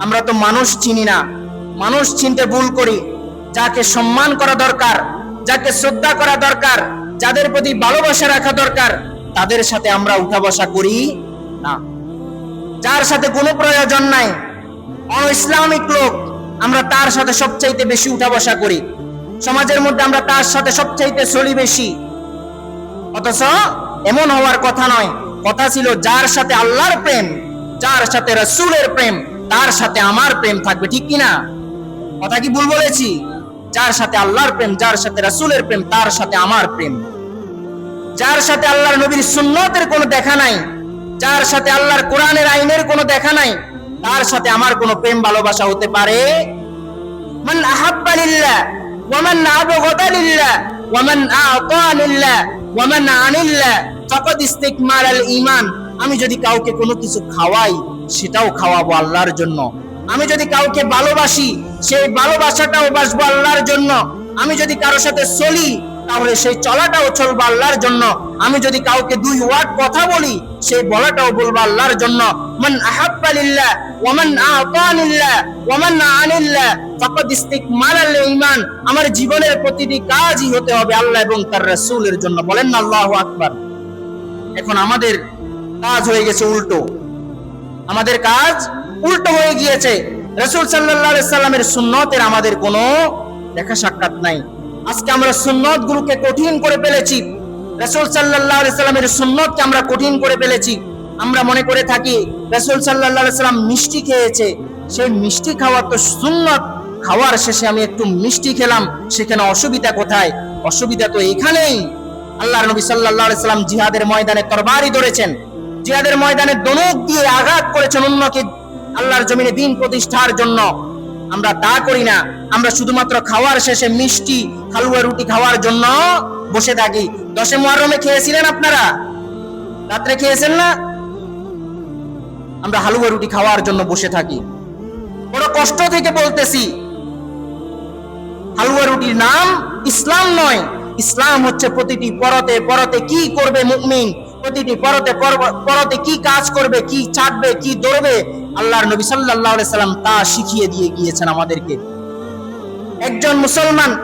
আমরা তো মানুষ চিনি না। মানুষ চিনতে ভুল করি। যাকে সম্মান করা দরকার, যাকে শ্রদ্ধা করা দরকার, যাদের প্রতি ভালোবাসা রাখা দরকার, তাদের সাথে আমরা উঠা বসা করি না। যার সাথে কোনো প্রয়োজন নাই অন ইসলামিক লোক, আমরা তার সাথে সবচাইতে বেশি উঠা বসা করি। সমাজের মধ্যে আমরা তার সাথে সবচাইতে চলি বেশি। অথচ এমন হওয়ার কথা নয়। কথা ছিল যার সাথে আল্লাহর প্রেম, যার সাথে রসুলের প্রেম। তার সাথে আমার প্রেম থাকবে, ঠিক কিনা? কথা কি ভুল বলেছি? যার সাথে আল্লাহর প্রেম, যার সাথে রসুলের প্রেম, তার সাথে আমার প্রেম। যার সাথে আল্লাহর নবীর সুন্নতের কোনো দেখা নাই, যার সাথে আল্লাহর কোরআনের আইনের কোনো দেখা নাই, তার সাথে আমার কোনো প্রেম ভালোবাসা হতে পারে? মান আহাব্বা লিল্লাহ, ওয়া মান আবগাদা লিল্লাহ, ওয়া মান আ'তা লিল্লাহ, ওয়া মান আনিল্লাহ। ফাকাদ ইস্তিকমালাল ঈমান, আমি যদি কাউকে কোনো কিছু খাওয়াই সেটাও খাওয়াবো আল্লাহর জন্য। আমি যদি কাউকে ভালোবাসি, সেই ভালোবাসাটাও বাসবো আল্লাহর জন্য। আমি যদি কারোর সাথে চলি, তাহলে সেই চলাটাও চলবো আল্লাহর জন্য। আমি যদি কাউকে দুই ওয়ার্ড কথা বলি, সেই বলাটাও বলব আল্লাহর জন্য। আমার জীবনের প্রতিটি কাজই হতে হবে আল্লাহ এবং তার রাসূলের জন্য। বলেন না আল্লাহু আকবার। এখন আমাদের কাজ হয়ে গেছে উল্টো। আমাদের কাজ উল্টো হয়ে গিয়েছে। রসুল সাল্লাহ সাল্লামের সুন্নতের আমাদের কোনো দেখা সাক্ষাৎ নাই। আজকে আমরা সুন্নত গুলোকে কঠিন করে ফেলেছি। রসুল সাল্লাহ সাল্লামের সুন্নতকে আমরা কঠিন করে ফেলেছি। আমরা মনে করে থাকি রসুল সাল্লাহ সাল্লাম মিষ্টি খেয়েছে। সেই মিষ্টি খাওয়ার তো সুন্নত। খাওয়ার শেষে আমি একটু মিষ্টি খেলাম। সেখানে অসুবিধা কোথায়? অসুবিধা তো এখানেই। আল্লাহ নবী সাল্লাহ সাল্লাম জিহাদের ময়দানে তরবারি ধরেছেন। জিহাদের ময়দানে দনক দিয়ে আঘাত করেছেন অন্যকে আল্লাহর জমিনে দিন প্রতিষ্ঠার জন্য। আমরা তা করি না। আমরা শুধুমাত্র খাওয়ার শেষে মিষ্টি, হালুয়া, রুটি খাওয়ার জন্য বসে থাকি। দশে মহরমে খেয়েছিলেন আপনারা? রাত্রে খেয়েছেন না? আমরা হালুয়া, রুটি খাওয়ার জন্য বসে থাকি। বড় কষ্ট থেকে বলতেছি, হালুয়া, রুটির নাম ইসলাম নয়। ইসলাম হচ্ছে প্রতিটি পরতে পরতে কি করবে মুকমিন প্রতিটি পরতে পর- পরতে কি কাজ করবে, কি চাটবে কি দৌড়বে আল্লাহর নবী আলাইহি সাল্লাম তা শিখিয়ে দিয়ে গিয়েছেন আমাদেরকে। একজন মুসলমান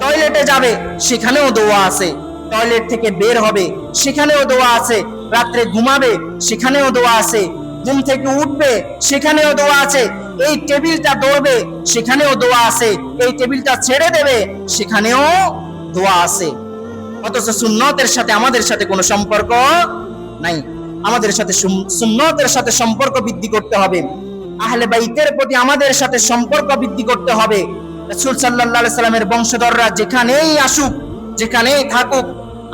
টয়লেটে যাবে, সেখানেও দোয়া আছে। টয়লেট থেকে বের হবে, সেখানেও দোয়া আছে। রাত্রে ঘুমাবে, সেখানেও দোয়া আছে। ঘুম থেকে উঠবে, সেখানেও দোয়া আছে। এই টেবিলটা দৌড়বে সেখানেও দোয়া আছে। এই টেবিলটা ছেড়ে দেবে, সেখানেও দোয়া আছে। অথচ সুন্নতের সাথে আমাদের সাথে কোনো সম্পর্ক নাই। আমাদের সাথে সুন্নতের সাথে সম্পর্ক বৃদ্ধি করতে হবে। আহলে বাইতের প্রতি আমাদের সাথে সম্পর্ক বৃদ্ধি করতে হবে। রাসূল সাল্লাল্লাহু আলাইহি সাল্লামের বংশধররা যেখানেই আসুক, যেখানেই থাকুক,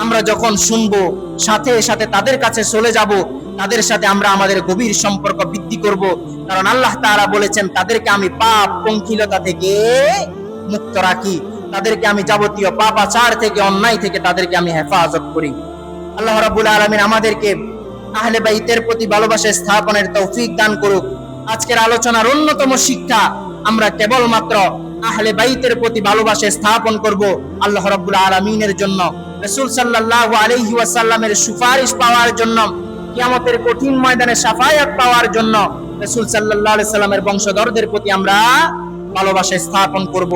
আমরা যখন শুনব, সাথে সাথে তাদের কাছে চলে যাব, তাদের সাথে আমরা আমাদের গভীর সম্পর্ক বৃদ্ধি করব। কারণ আল্লাহ তাআলা বলেছেন, তাদেরকে আমি পাপ, পঙ্কিলতা থেকে মুক্ত রাখি। তাদেরকে আমি যাবতীয় পাপাচার থেকে, অন্যায় থেকে তাদেরকে আমি হেফাজত করি। আল্লাহ রাব্বুল আলামিন আমাদেরকে আহলে বাইতের প্রতি ভালোবাসা স্থাপনের তৌফিক দান করুক। আজকের আলোচনার অন্যতম শিক্ষা আমরা কেবলমাত্র আহলে বাইতের প্রতি ভালোবাসা স্থাপন করব আল্লাহ রাব্বুল আলামিনের জন্য। রাসূল সাল্লাল্লাহু আলাইহি ওয়াসাল্লামের সুপারিশ পাওয়ার জন্য, কিয়ামতের কঠিন ময়দানে সাফায়াত পাওয়ার জন্য রাসূল সাল্লাল্লাহু আলাইহি সাল্লামের বংশধরদের প্রতি আমরা ভালোবাসা স্থাপন করব।